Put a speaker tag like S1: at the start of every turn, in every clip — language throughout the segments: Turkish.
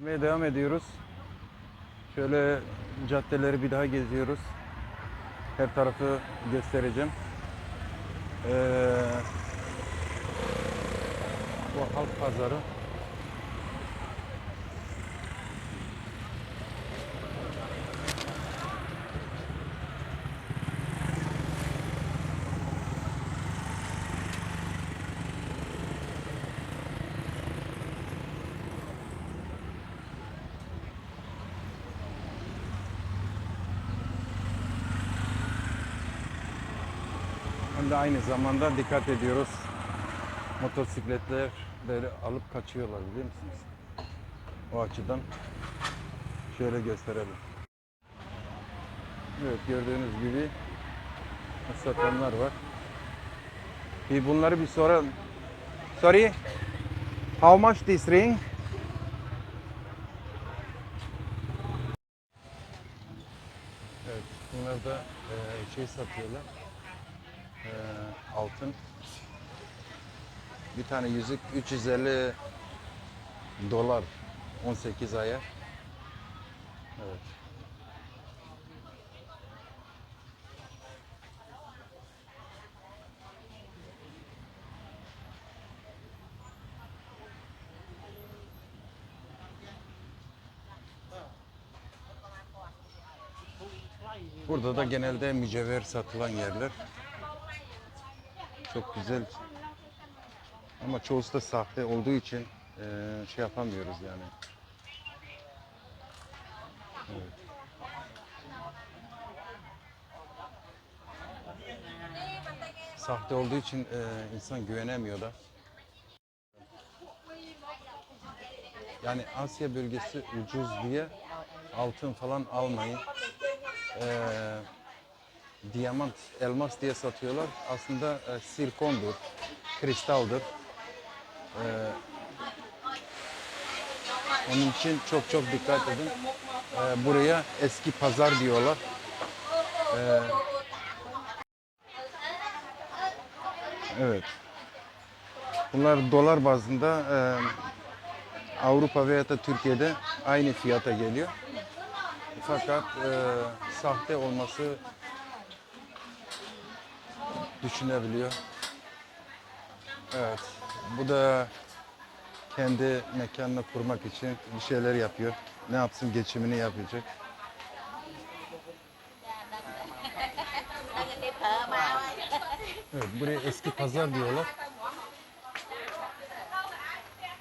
S1: Ve devam ediyoruz. Şöyle caddeleri bir daha geziyoruz. Her tarafı göstereceğim. Ee, bu halk pazarı. Aynı zamanda dikkat ediyoruz. Motosikletler böyle alıp kaçıyorlar biliyor musunuz? O açıdan şöyle gösterelim. Evet gördüğünüz gibi satanlar var. Bir bunları bir soralım. Sorry. How much this ring? Evet, bunlar da e, şey satıyorlar. E, altın. Bir tane yüzük 350 dolar 18 aya. Evet. Burada da genelde mücevher satılan yerler. Çok güzel. Ama çoğusu da sahte olduğu için eee, şey yapamıyoruz yani. Evet. Sahte olduğu için eee, insan güvenemiyor da. Yani Asya bölgesi ucuz diye altın falan almayın. Eee diyamant, elmas diye satıyorlar. Aslında e, sirkondur, kristaldır. Ee, onun için çok çok dikkat edin. Ee, buraya eski pazar diyorlar. Ee, evet. Bunlar dolar bazında e, Avrupa veya da Türkiye'de aynı fiyata geliyor. Fakat e, sahte olması düşünebiliyor. Evet. Bu da kendi mekanını kurmak için bir şeyler yapıyor. Ne yapsın geçimini yapacak. Evet, buraya eski pazar diyorlar.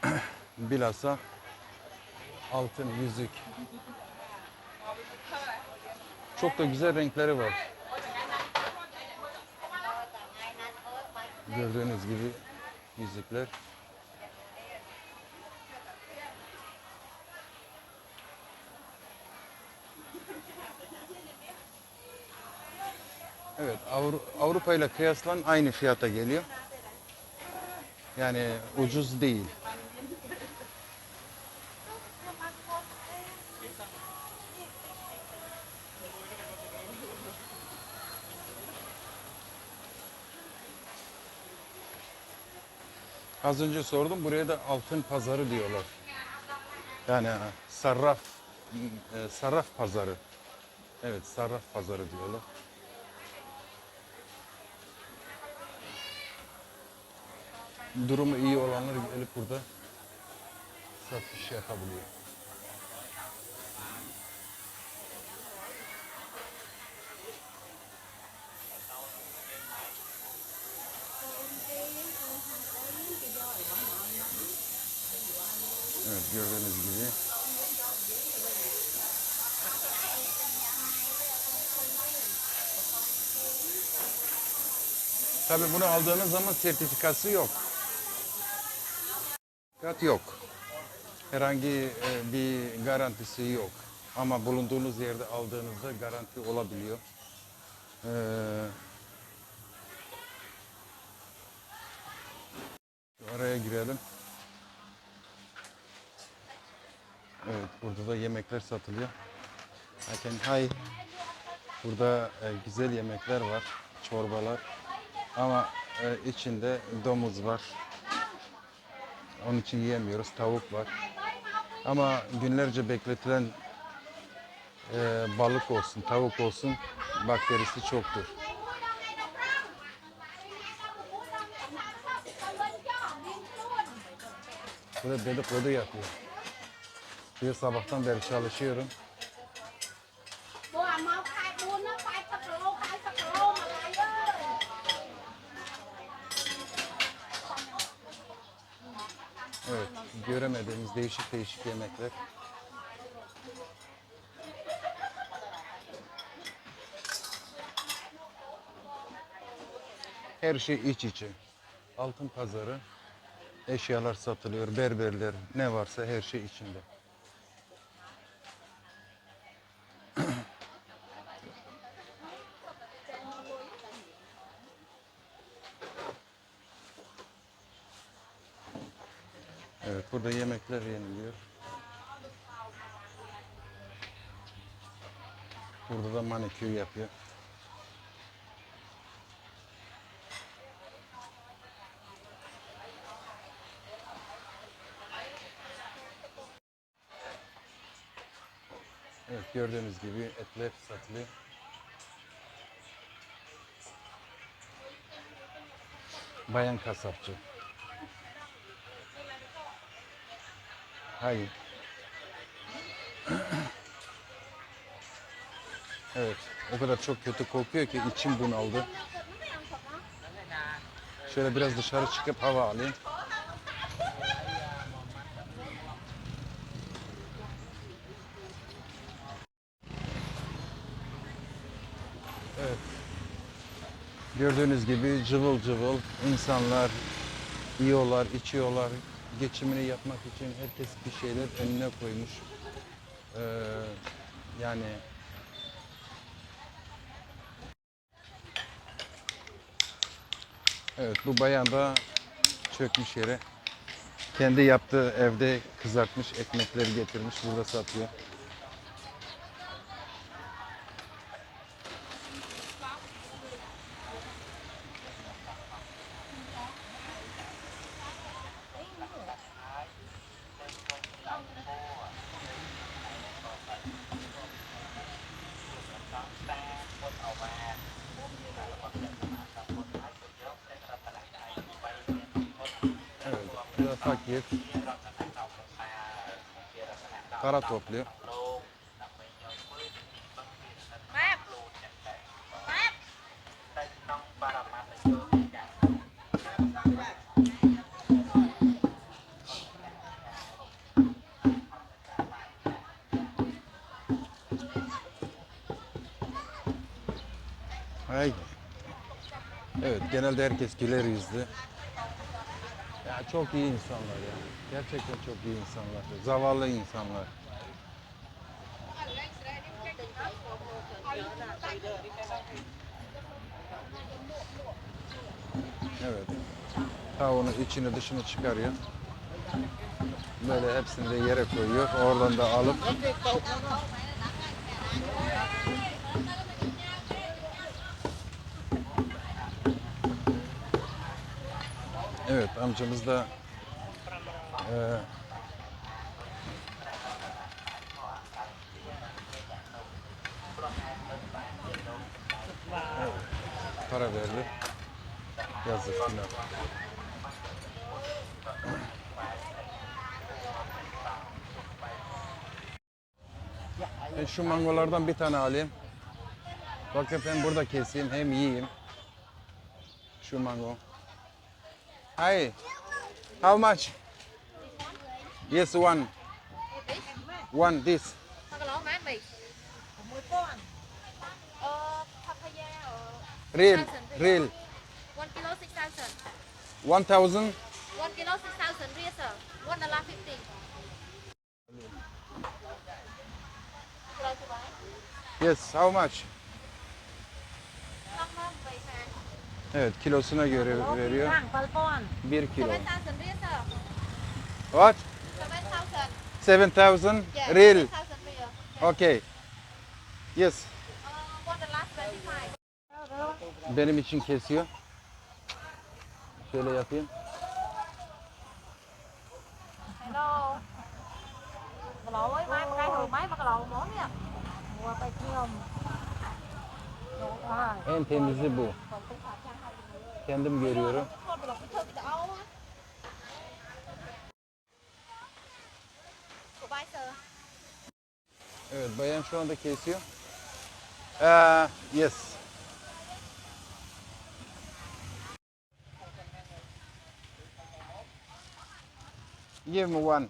S1: Bilhassa altın, yüzük. Çok da güzel renkleri var. Gördüğünüz gibi yüzükler. Evet, Avru- Avrupa ile kıyaslan aynı fiyata geliyor. Yani ucuz değil. Az önce sordum buraya da altın pazarı diyorlar. Yani sarraf e, sarraf pazarı. Evet sarraf pazarı diyorlar. Durumu iyi olanlar gelip burada satış yapabiliyor. Evet gördüğünüz gibi. Tabii bunu aldığınız zaman sertifikası yok. Sertifikat yok. Herhangi e, bir garantisi yok. Ama bulunduğunuz yerde aldığınızda garanti olabiliyor. Ee, araya girelim. Evet, burada da yemekler satılıyor. Can hi. Burada e, güzel yemekler var, çorbalar. Ama e, içinde domuz var. Onun için yiyemiyoruz. Tavuk var. Ama günlerce bekletilen e, balık olsun, tavuk olsun bakterisi çoktur. Burada dedikodu yapıyor. Bir sabahtan beri çalışıyorum. Evet, göremediğimiz değişik değişik yemekler. Her şey iç içe. Altın pazarı, eşyalar satılıyor, berberler, ne varsa her şey içinde. Evet, burada yemekler yeniliyor. Burada da manikür yapıyor. Evet, gördüğünüz gibi etler satılıyor. Bayan kasapçı. Hayır. Evet, o kadar çok kötü kokuyor ki içim bunaldı. Şöyle biraz dışarı çıkıp hava alayım. Evet. Gördüğünüz gibi cıvıl cıvıl insanlar yiyorlar, içiyorlar. Geçimini yapmak için herkes bir şeyler önüne koymuş. Ee, yani Evet bu bayan da çökmüş yere. Kendi yaptığı evde kızartmış ekmekleri getirmiş burada satıyor. Evet,
S2: Takip. Kara toplu.
S1: Ay. Evet genelde herkes güler yüzlü. Ya çok iyi insanlar ya. Gerçekten çok iyi insanlar. Zavallı insanlar. Evet. Tavuğunu içini dışını çıkarıyor. Böyle hepsini de yere koyuyor. Oradan da alıp Evet amcamız da evet, para verdi. Yazık günah. Ben şu mangolardan bir tane alayım. Bakın ben burada keseyim hem yiyeyim. Şu mango. Hi. How much? Yes, one. One, this. Real, real.
S2: One kilo, six thousand.
S1: One thousand?
S2: One kilo, six thousand, real, sir. One dollar fifty.
S1: Yes, how much? Evet kilosuna göre veriyor. Bir kilo. What?
S2: 7000
S1: real. Okay. Yes. Benim için kesiyor. Şöyle yapayım.
S2: Hello.
S1: En temizi bu. Kendim görüyorum. Evet bayan şu anda kesiyor. Uh, yes. Give me one.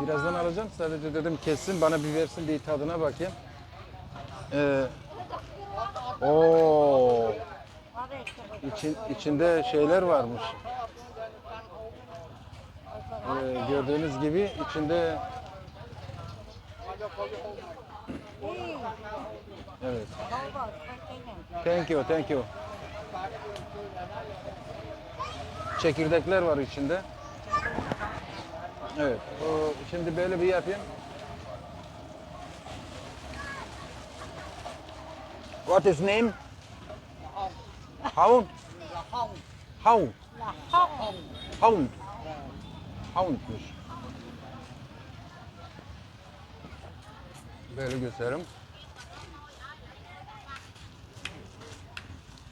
S1: Birazdan alacağım. Sadece dedim kessin bana bir versin bir tadına bakayım. Ee,
S3: o
S1: için içinde şeyler varmış. Ee, gördüğünüz gibi içinde Evet. Thank you, thank you. Çekirdekler var içinde. Evet. O, şimdi böyle bir yapayım. What is name? Hound. Hound. Hound. Houndmuş. Böyle gösterim.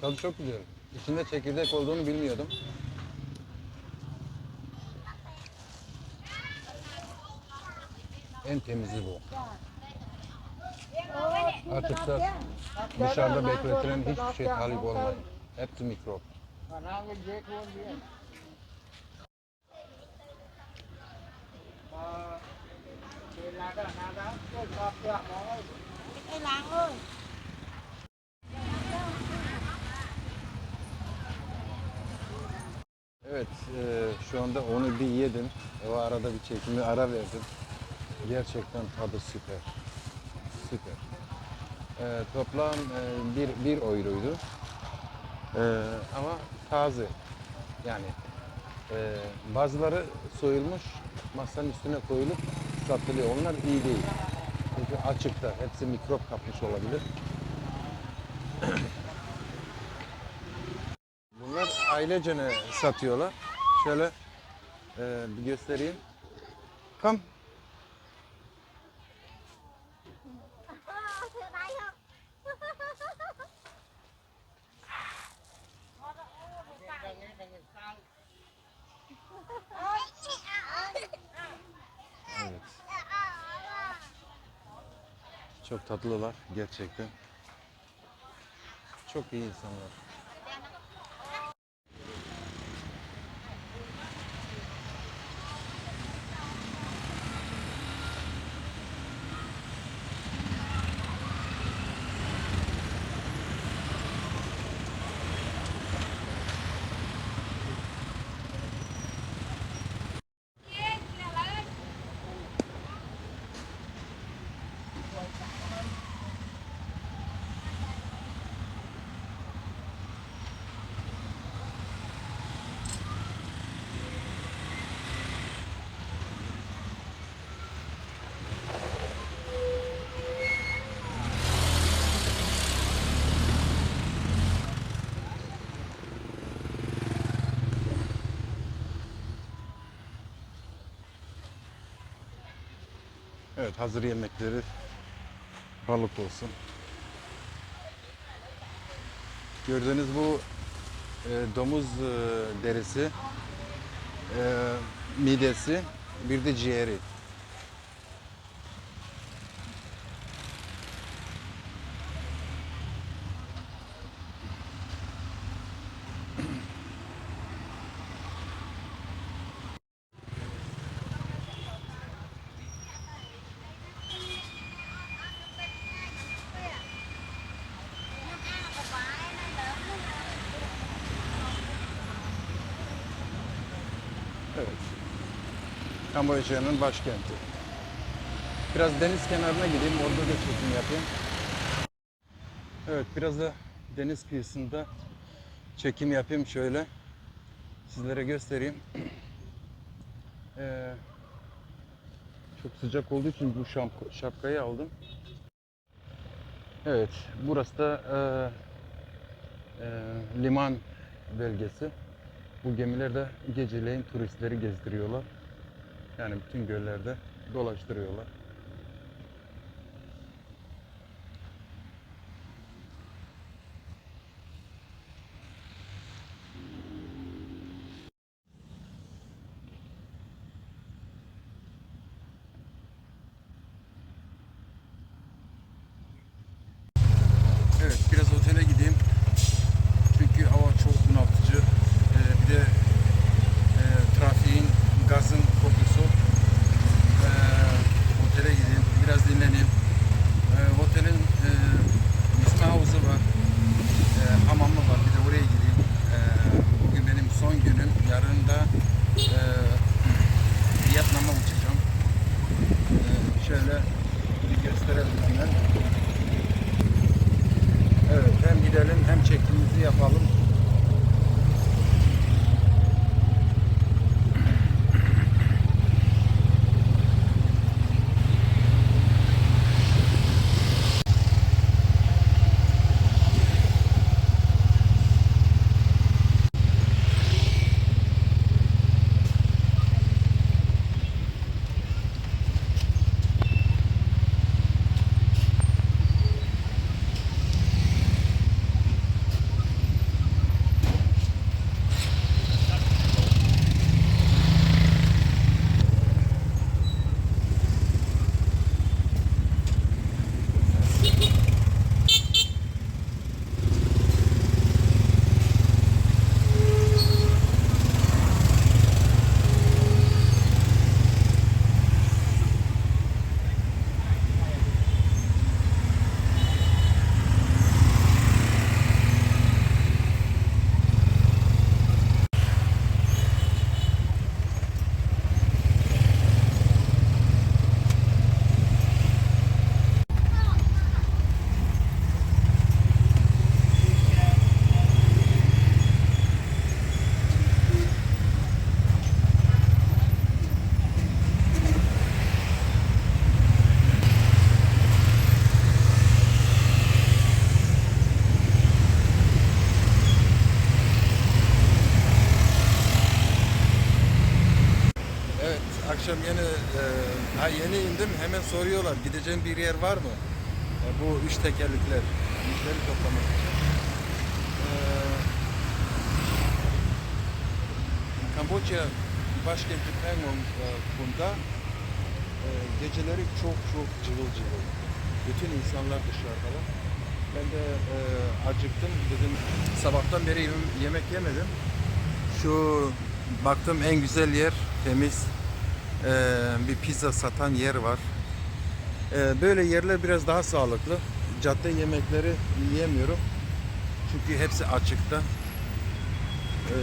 S1: Tadı çok güzel. İçinde çekirdek olduğunu bilmiyordum. En temizi bu. Açıkta dışarıda bekletilen hiçbir şey talip olmadı. Hepsi mikrop. Evet, e, şu anda onu bir yedim. O arada bir çekimi ara verdim. Gerçekten tadı süper. Süper. E, toplam e, bir, bir euroydu. E, ama taze. Yani e, bazıları soyulmuş, masanın üstüne koyulup satılıyor. Onlar iyi değil. Çünkü açıkta. Hepsi mikrop kapmış olabilir. Bunlar ailecene satıyorlar. Şöyle e, bir göstereyim. Come. Çok tatlılar gerçekten. Çok iyi insanlar. Evet hazır yemekleri balık olsun. Gördüğünüz bu e, domuz e, derisi, e, midesi, bir de ciğeri. Evet. Kamboçya'nın başkenti. Biraz deniz kenarına gideyim, orada da çekim yapayım. Evet, biraz da deniz kıyısında çekim yapayım şöyle. Sizlere göstereyim. Ee, çok sıcak olduğu için bu şapka- şapkayı aldım. Evet, burası da e, e, liman bölgesi. Bu gemilerde geceleyin turistleri gezdiriyorlar. Yani bütün göllerde dolaştırıyorlar. Akşam yeni e, ha yeni indim hemen soruyorlar gideceğin bir yer var mı? E, bu üç tekerlikler yükleri toplamak için. E, Kamboçya başkenti Phnom Penh'da e, geceleri çok çok cıvıl cıvıl. Bütün insanlar dışarıdalar. Ben de e, acıktım dedim sabahtan beri yem- yemek yemedim. Şu baktım en güzel yer temiz e, bir pizza satan yer var. E, böyle yerler biraz daha sağlıklı. Cadde yemekleri yiyemiyorum. Çünkü hepsi açıkta. E,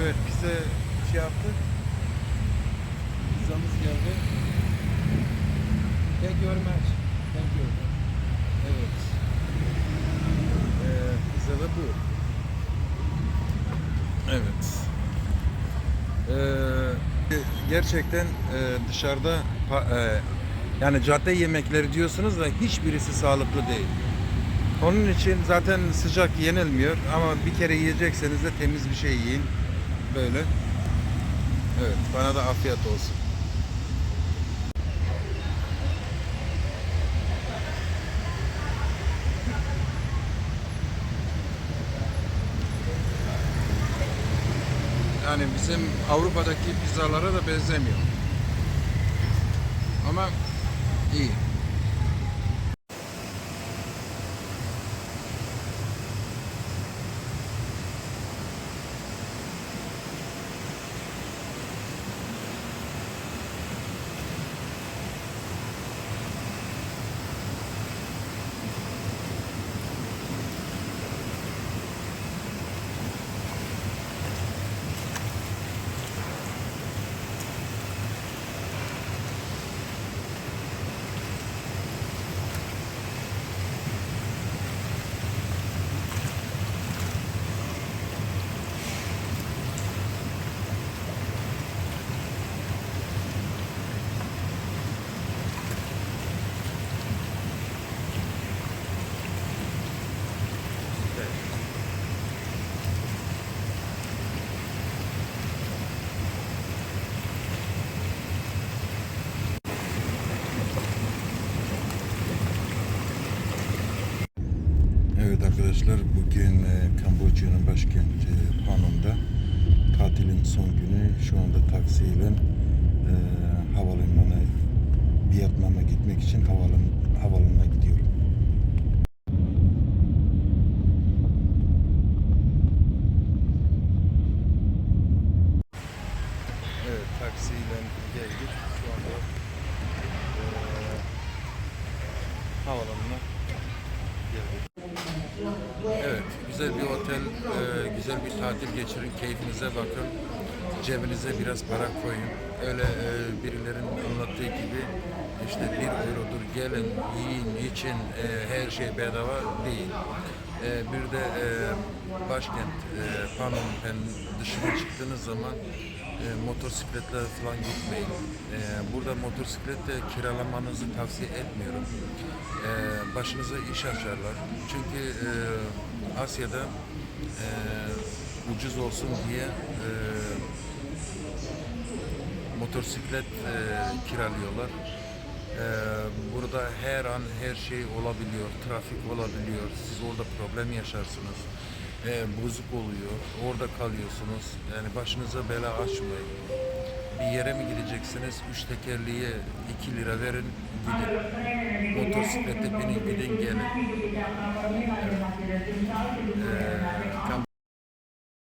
S1: evet bize şey yaptı. Pizzamız geldi. Thank you very much. Thank you. Evet. E, pizza da bu. Evet. Gerçekten e, dışarıda e, yani cadde yemekleri diyorsunuz da hiçbirisi sağlıklı değil. Onun için zaten sıcak yenilmiyor ama bir kere yiyecekseniz de temiz bir şey yiyin. Böyle. Evet, bana da afiyet olsun. Yani bizim Avrupa'daki pizzalara da benzemiyor. Ama iyi. Bugün e, Kamboçya'nın başkenti Panom'da tatilin son günü. Şu anda taksiyle e, havalimanına Vietnam'a gitmek için havalan, havalanına gidiyorum. Evet taksiyle geldik şu anda e, havalanına geldik. Evet, güzel bir otel, e, güzel bir tatil geçirin, keyfinize bakın. Cebinize biraz para koyun. Öyle e, birilerinin anlattığı gibi işte bir eurodur gelin, yiyin, için, e, her şey bedava değil. E, bir de e, başkent e, Phnom Penh dışına çıktığınız zaman e, motosikletle falan gitmeyin. E, burada motosiklet kiralamanızı tavsiye etmiyorum. E, başınıza iş açarlar. Çünkü e, Asya'da e, ucuz olsun diye e, motosiklet e, kiralıyorlar. E, burada her an her şey olabiliyor, trafik olabiliyor. Siz orada problem yaşarsınız. E, bozuk oluyor, orada kalıyorsunuz. Yani başınıza bela açmayın. Bir yere mi gideceksiniz? Üç tekerliğe 2 lira verin, gidin. Motosiklete binin, gidin, gelin. Evet. E,